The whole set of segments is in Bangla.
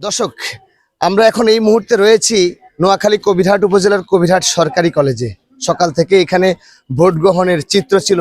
দর্শক, আমরা এখন এই মুহূর্তে রয়েছি নোয়াখালী কবিরহাট উপজেলার কবিরহাট সরকারি কলেজে। সকাল থেকে এখানে ভোট গ্রহণের চিত্র ছিল।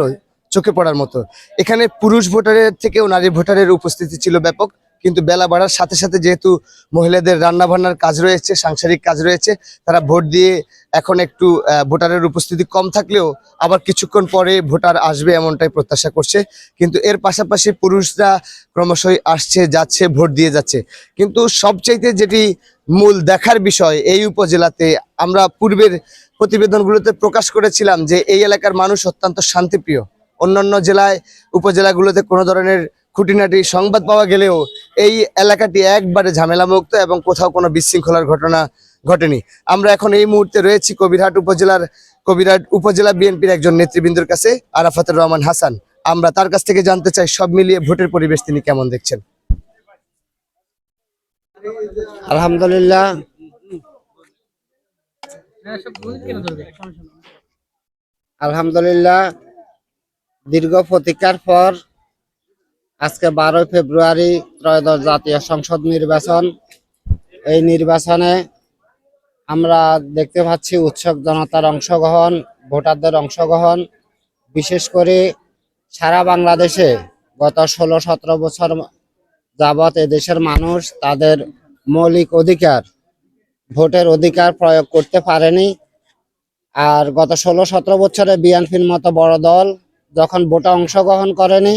চোখে পড়ার মতো। এখানে পুরুষ ভোটারের থেকেও নারী ভোটারের উপস্থিতি ছিল ব্যাপক, কিন্তু বেলা বাড়ার সাথে সাথে যেহেতু মহিলাদের রান্না বান্নার কাজ রয়েছে, সাংসারিক কাজ রয়েছে, তারা ভোট দিয়ে এখন একটু ভোটারের উপস্থিতি কম থাকলেও আবার কিছুক্ষণ পরে ভোটার আসবে এমনটাই প্রত্যাশা করছে। কিন্তু এর পাশাপাশি পুরুষরা ক্রমশই আসছে, যাচ্ছে, ভোট দিয়ে যাচ্ছে। কিন্তু সবচাইতে যেটি মূল দেখার বিষয় এই উপজেলাতে আমরা পূর্বের প্রতিবেদনগুলোতে প্রকাশ করেছিলাম যে এই এলাকার মানুষ অত্যন্ত শান্তিপ্রিয়। অন্যান্য জেলায়, উপজেলাগুলোতে কোনো ধরনের খুঁটিনাটি সংবাদ পাওয়া গেলেও এই এলাকাটি একবারে ঝামেলামুক্ত এবং কোথাও কোনো বিশৃঙ্খলার ঘটনা ঘটেনি। আমরা এখন এই মুহূর্তে রয়েছি কবিরহাট উপজেলার, কবিরহাট উপজেলা বিএনপির একজন নেতৃবৃন্দর কাছে, আরাফাতুর রহমান হাসান। আমরা তার কাছ থেকে জানতে চাই, সব মিলিয়ে ভোটের পরিবেশ তিনি কেমন দেখছেন? আলহামদুলিল্লাহ। আলহামদুলিল্লাহ। দীর্ঘ প্রতীক্ষার পর আজকে বারোই ফেব্রুয়ারি ত্রয়োদশ জাতীয় সংসদ নির্বাচন। এই নির্বাচনে আমরা দেখতে পাচ্ছি উৎসব জনতার অংশগ্রহণ, ভোটারদের অংশগ্রহণ। বিশেষ করে সারা বাংলাদেশে গত ষোলো সতেরো বছর যাবৎ এদেশের মানুষ তাদের মৌলিক অধিকার, ভোটের অধিকার প্রয়োগ করতে পারেনি। আর গত ষোলো সতেরো বছরে বিএনপির মতো বড় দল যখন ভোটে অংশগ্রহণ করেনি,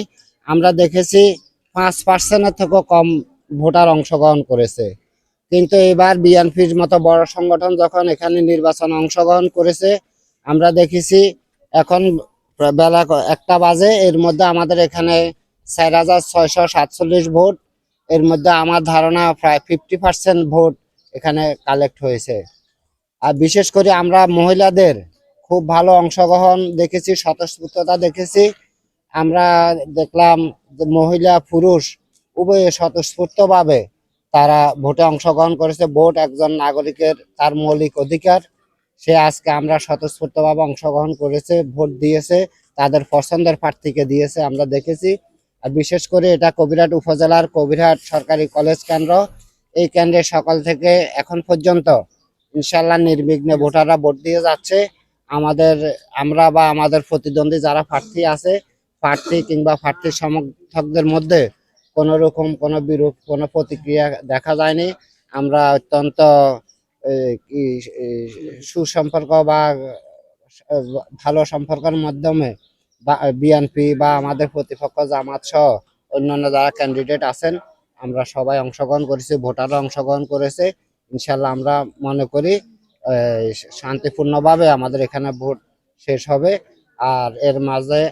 আমরা দেখেছি পাঁচ পার্সেন্টের থেকেও কম ভোটার অংশগ্রহণ করেছে। কিন্তু এবার বিএনপির মতো বড় সংগঠন যখন এখানে নির্বাচন অংশগ্রহণ করেছে, আমরা দেখেছি এখন বেলা একটা বাজে, এর মধ্যে আমাদের এখানে চার হাজার ছয়শো সাতচল্লিশ ভোট, এর মধ্যে আমার ধারণা প্রায় ফিফটি পার্সেন্ট ভোট এখানে কালেক্ট হয়েছে। আর বিশেষ করে আমরা মহিলাদের খুব ভালো অংশগ্রহণ দেখেছি, স্বতঃস্ফূর্ততা দেখেছি। আমরা দেখলাম মহিলা, পুরুষ উভয়ে স্বতঃস্ফূর্তভাবে তারা ভোটে অংশগ্রহণ করেছে। ভোট একজন নাগরিকের, তার মৌলিক অধিকার। সে আজকে আমরা স্বতঃস্ফূর্তভাবে অংশগ্রহণ করেছে, ভোট দিয়েছে, তাদের পছন্দের প্রার্থীকে দিয়েছে, আমরা দেখেছি। আর বিশেষ করে এটা কবিরাট উপজেলার কবিরহাট সরকারি কলেজ কেন্দ্র। এই কেন্দ্রে সকাল থেকে এখন পর্যন্ত ইনশাল্লাহ নির্বিঘ্নে ভোটাররা ভোট দিয়ে যাচ্ছে। আমাদের, আমরা বা আমাদের প্রতিদ্বন্দ্বী যারা প্রার্থী আছে, প্রার্থী কিংবা প্রার্থীর সমর্থকদের মধ্যে কোনো রকম কোনো বিরূপ, কোনো প্রতিক্রিয়া দেখা যায়নি। আমরা অত্যন্ত সুসম্পর্ক বা, ভালো সম্পর্কের মাধ্যমে বা বিএনপি বা আমাদের প্রতিপক্ষ জামাত সহ অন্যান্য যারা ক্যান্ডিডেট আছেন, আমরা সবাই অংশগ্রহণ করেছি, ভোটাররা অংশগ্রহণ করেছে। ইনশাল্লাহ আমরা মনে করি শান্তিপূর্ণভাবে আমাদের এখানে ভোট শেষ হবে। আর এর মাঝে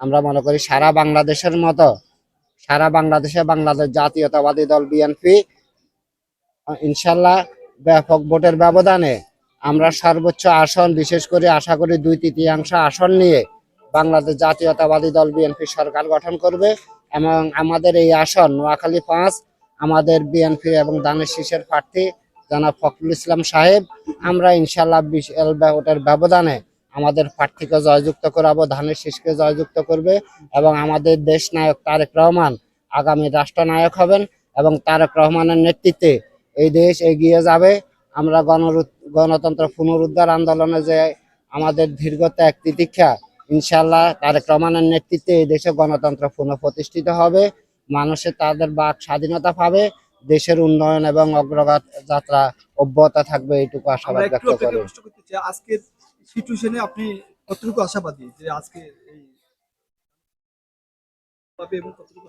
আমরা মনে করি সারা বাংলাদেশের মতো, সারা বাংলাদেশে বাংলাদেশ জাতীয়তাবাদী দল বিএনপি ইনশাল্লাহ ব্যাপক ভোটের ব্যবধানে আমরা সর্বোচ্চ আসন, বিশেষ করে আশা করি দুই তৃতীয়াংশ আসন নিয়ে বাংলাদেশ জাতীয়তাবাদী দল বিএনপি সরকার গঠন করবে এবং আমাদের এই আসন নোয়াখালী পাঁচ, আমাদের বিএনপি এবং দানের শীষের প্রার্থী জনাব ফখরুল ইসলাম সাহেব, আমরা ইনশাল্লাহ বিশাল ভোটের ব্যবধানে আমাদের প্রার্থীকে জয়যুক্ত করাবো, ধানের শীষকে জয়যুক্ত করবে এবং আমাদের দেশ নায়ক তারেক রহমান আগামী রাষ্ট্রনায়ক হবেন এবং তারেক রহমানের নেতৃত্বে এই দেশ এগিয়ে যাবে। আমরা গণরু- গণতন্ত্র পুনরুদ্ধার আন্দোলনে যে আমাদের দীর্ঘ ত্যাগ তিতিক্ষা ইনশাল্লাহ তারেক রহমানের নেতৃত্বে এই দেশে গণতন্ত্র পুনঃপ্রতিষ্ঠিত হবে। মানুষের তাদের বাক স্বাধীনতা পাবে। দেশের উন্নয়ন এবং অগ্রগত যাত্রা অব্যাহত থাকবে এইটুকু আমরা আশাবাদ ব্যক্ত করি। আজকের সিচুয়েশনে আপনি কতটুকু আশাবাদী যে আজকে এই এবং কতটুকু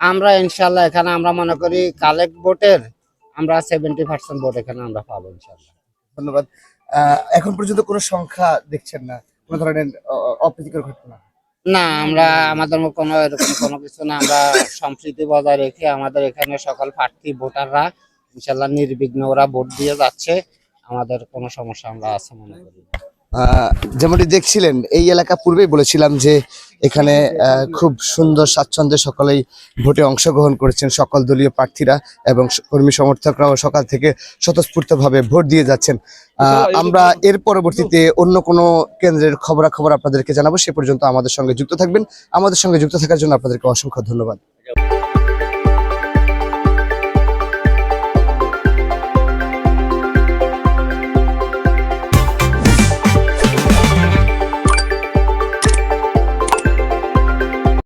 আমরা ইনশাল্লাহ এখানে আমরা মনে করি কালেক্ট ভোটের আমরা সেভেন্টি পার্সেন্ট ভোট এখানে আমরা পাবো ইনশাল্লাহ ধন্যবাদ। আহ, এখন পর্যন্ত কোনো সংখ্যা দেখছেন না? কোনো ধরনের অপ্রীতিকর ঘটনা? না, আমরা আমাদের কোনো এরকম কোনো কিছু না, আমরা সম্প্রীতি বজায় রেখে আমাদের এখানে সকল প্রার্থী, ভোটাররা, ইনশাল্লাহ নির্বিঘ্ন ওরা ভোট দিয়ে যাচ্ছে আমাদের কোনো সমস্যা আমরা আছে মনে করি। আহ, যেমনটি দেখছিলেন এই এলাকা পূর্বেই বলেছিলাম যে এখানে খুব সুন্দর স্বাচ্ছন্দ্যে সকলেই ভোটে অংশগ্রহণ করেছেন সকল দলীয় প্রার্থীরা এবং কর্মী সমর্থকরাও সকাল থেকে স্বতঃস্ফূর্তভাবে ভোট দিয়ে যাচ্ছেন। আহ, আমরা এর পরবর্তীতে অন্য কোনো কেন্দ্রের খবরাখবর আপনাদেরকে জানাব সে পর্যন্ত আমাদের সঙ্গে যুক্ত থাকবেন। আমাদের সঙ্গে যুক্ত থাকার জন্য আপনাদেরকে অসংখ্য ধন্যবাদ।